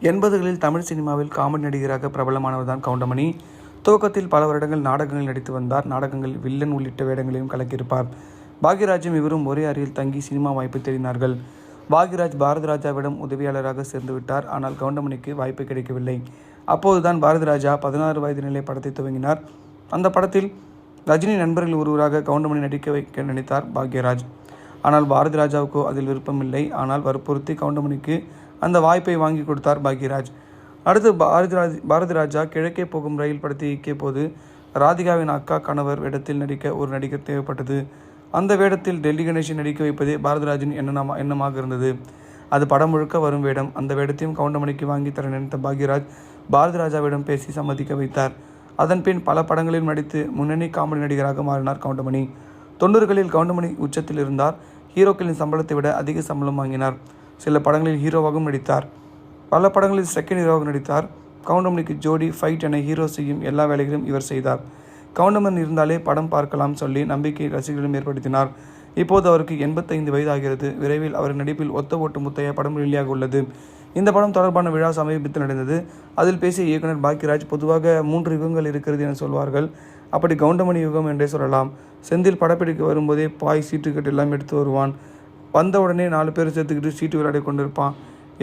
எண்பதுகளில் தமிழ் சினிமாவில் காமெடி நடிகராக பிரபலமானவர் தான் கவுண்டமணி. துவக்கத்தில் பல வருடங்கள் நாடகங்கள் நடித்து வந்தார். நாடகங்களில் வில்லன் உள்ளிட்ட வேடங்களையும் கலக்கியிருப்பார். பாக்யராஜும் இவரும் ஒரே அறையில் தங்கி சினிமா வாய்ப்பு தேடினார்கள். பாக்யராஜ் பாரதிராஜாவிடம் உதவியாளராக சேர்ந்து விட்டார். ஆனால் கவுண்டமணிக்கு வாய்ப்பு கிடைக்கவில்லை. அப்போதுதான் பாரதி ராஜா பதினாறு வயது நிலை படத்தை துவங்கினார். அந்த படத்தில் ரஜினி நண்பர்கள் ஒருவராக கவுண்டமணி நடிக்க வைக்க நினைத்தார் பாக்யராஜ். ஆனால் பாரதி ராஜாவுக்கோ அதில் விருப்பமில்லை. ஆனால் வற்புறுத்தி கவுண்டமணிக்கு அந்த வாய்ப்பை வாங்கி கொடுத்தார் பாக்யராஜ். அடுத்து பாரதி ராஜ் பாரதி ராஜா கிழக்கே போகும் ரயில் படத்தை இயக்கிய போது ராதிகாவின் அக்கா கணவர் வேடத்தில் நடிக்க ஒரு நடிகர் தேவைப்பட்டது. அந்த வேடத்தில் டெல்லி கணேஷை நடிக்க வைப்பதே பாரதிராஜின் எண்ணமா எண்ணமாக இருந்தது. அது படம் முழுக்க வரும் வேடம். அந்த வேடத்தையும் கவுண்டமணிக்கு வாங்கி தர நினைத்த பாக்யராஜ் பாரதி ராஜாவிடம் பேசி சம்மதிக்க வைத்தார். அதன்பின் பல படங்களில் நடித்து முன்னணி காமெடி நடிகராக மாறினார் கவுண்டமணி. தொண்ணூறுகளில் கவுண்டமணி உச்சத்தில் இருந்தார். ஹீரோக்களின் சம்பளத்தை விட அதிக சம்பளம் வாங்கினார். சில படங்களில் ஹீரோவாகவும் நடித்தார். பல படங்களில் செகண்ட் ஹீரோவாக நடித்தார். கவுண்டமணிக்கு ஜோடி ஃபைட் என ஹீரோ செய்யும் எல்லா வேலைகளையும் இவர் செய்தார். கவுண்டமன் இருந்தாலே படம் பார்க்கலாம் சொல்லி நம்பிக்கை ரசிகர்களிடம் ஏற்படுத்தினார். இப்போது அவருக்கு எண்பத்தைந்து வயதாகிறது. விரைவில் அவர் நடிப்பில் ஒத்த ஓட்டு முத்தைய படம் வெளியாக உள்ளது இந்த படம் தொடர்பான விழா சமீபத்தில் நடந்தது. அதில் பேசிய இயக்குனர் பாக்யராஜ் பொதுவாக மூன்று யுகங்கள் இருக்கிறது என சொல்வார்கள். அப்படி கவுண்டமணி யுகம் என்றே சொல்லலாம். செந்தில் படப்பிடிக்க வரும்போதே பாய் சீட்டுக்கட்டு எல்லாம் எடுத்து வருவான். வந்த உடனே நாலு பேர் சேர்த்துக்கிட்டு சீட்டு விளையாடி கொண்டிருப்பான்.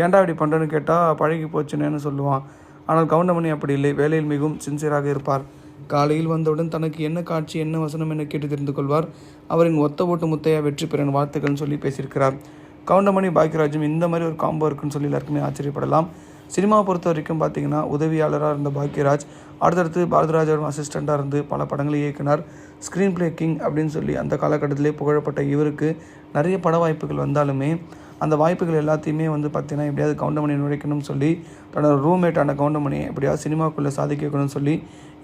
ஏன்டா இப்படி பண்ணுறேன்னு கேட்டால் பழகி போச்சுனேன்னு சொல்லுவான். ஆனால் கவுண்டமணி அப்படி இல்லை. வேலையில் மிகவும் சின்சியராக இருப்பார். காலையில் வந்தவுடன் தனக்கு என்ன காட்சி என்ன வசனம் என கேட்டு தெரிந்து கொள்வார். அவரின் ஒத்த ஓட்டு முத்தையா வெற்றி பெறன் வாழ்த்துக்கள்னு சொல்லி பேசியிருக்கிறார். கவுண்டமணி பாக்யராஜும் இந்த மாதிரி ஒரு காம்போ இருக்குன்னு சொல்லி எல்லாருக்குமே ஆச்சரியப்படலாம். சினிமாவை பொறுத்த வரைக்கும் பார்த்தீங்கன்னா உதவியாளராக இருந்த பாக்யராஜ் அடுத்தடுத்து பாரதிராஜாவின் அசிஸ்டண்ட்டாக இருந்து பல படங்களை இயக்கினார். ஸ்க்ரீன் பிளே கிங் அப்படின்னு சொல்லி அந்த காலகட்டத்திலே புகழப்பட்ட இவருக்கு நிறைய பட வாய்ப்புகள் வந்தாலுமே அந்த வாய்ப்புகள் எல்லாத்தையுமே வந்து பார்த்தீங்கன்னா எப்படியாவது கவுண்டமணி நுழைக்கணும்னு சொல்லி தன்னோட ரூம்மேட்டான கவுண்டமணியை எப்படியாவது சினிமாக்குள்ளே சாதிக்கணும்னு சொல்லி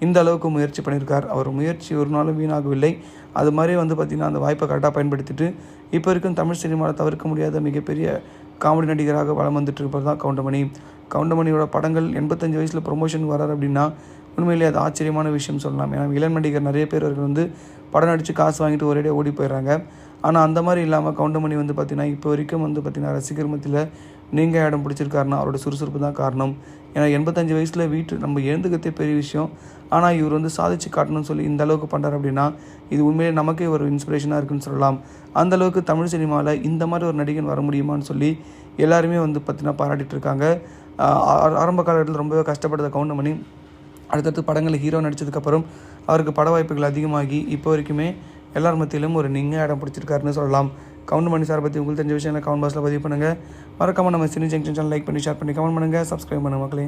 இந்த அளவுக்கு முயற்சி பண்ணியிருக்கார். அவர் முயற்சி ஒரு நாளும் வீணாகவில்லை. அது மாதிரி வந்து பார்த்திங்கன்னா அந்த வாய்ப்பை கரெக்டாக பயன்படுத்திட்டு இப்போ இருக்கும் தமிழ் சினிமாவில் தவிர்க்க முடியாத மிகப்பெரிய காமெடி நடிகராக வளம் வந்துட்டு இருப்பது தான் கவுண்டமணி. கவுண்டமணியோட படங்கள் எண்பத்தஞ்சு வயசில் ப்ரொமோஷன் வரார் அப்படின்னா உண்மையிலேயே அது ஆச்சரியமான விஷயம் சொல்லலாம். ஏன்னா இளம் நடிகர் நிறைய பேர் அவர்கள் வந்து படம் நடித்து காசு வாங்கிட்டு ஒரேடியாக ஓடி போயிடுறாங்க. ஆனால் அந்த மாதிரி இல்லாமல் கவுண்டமணி வந்து பார்த்திங்கன்னா இப்போ வரைக்கும் வந்து பார்த்திங்கன்னா ரசிகர் மத்தியில் நீங்கள் இடம் பிடிச்சிருக்காருன்னா அவரோட சுறுசுறுப்பு தான் காரணம். ஏன்னா எண்பத்தஞ்சு வயசில் வீட்டு நம்ம எழுந்துக்கிறதே பெரிய விஷயம். ஆனால் இவர் வந்து சாதிச்சு காட்டணும்னு சொல்லி இந்த அளவுக்கு பண்ணுறாரு அப்படின்னா இது உண்மையிலே நமக்கே ஒரு இன்ஸ்பிரேஷனாக இருக்குன்னு சொல்லலாம். அந்த அளவுக்கு தமிழ் சினிமாவில் இந்த மாதிரி ஒரு நடிகன் வர முடியுமான்னு சொல்லி எல்லாருமே வந்து பார்த்திங்கன்னா பாராட்டிட்டு இருக்காங்க. ஆ- ஆரம்ப காலகட்டத்தில் ரொம்பவே கஷ்டப்பட்டத கவுண்டமணி. அடுத்தடுத்து படங்களில் ஹீரோ நடித்ததுக்கப்புறம் அவருக்கு பட வாய்ப்புகள் அதிகமாகி இப்போ வரைக்குமே எல்லார் மத்தியிலும் ஒரு நீங்கள் இடம் பிடிச்சிருக்காருன்னு சொல்லலாம். கவுண்டமணி சார் பற்றி உங்களுக்கு தெரிஞ்ச விஷயம் கவுண்ட் பாக்ஸில் பதிவு பண்ணுங்கள் மறக்காமல் நம்ம சினி ஜங்ஷன் சேனல் லைக் பண்ணி ஷேர் பண்ணி கமெண்ட் பண்ணுங்கள் சப்ஸ்கிரைப் பண்ணுங்கள் மக்களே.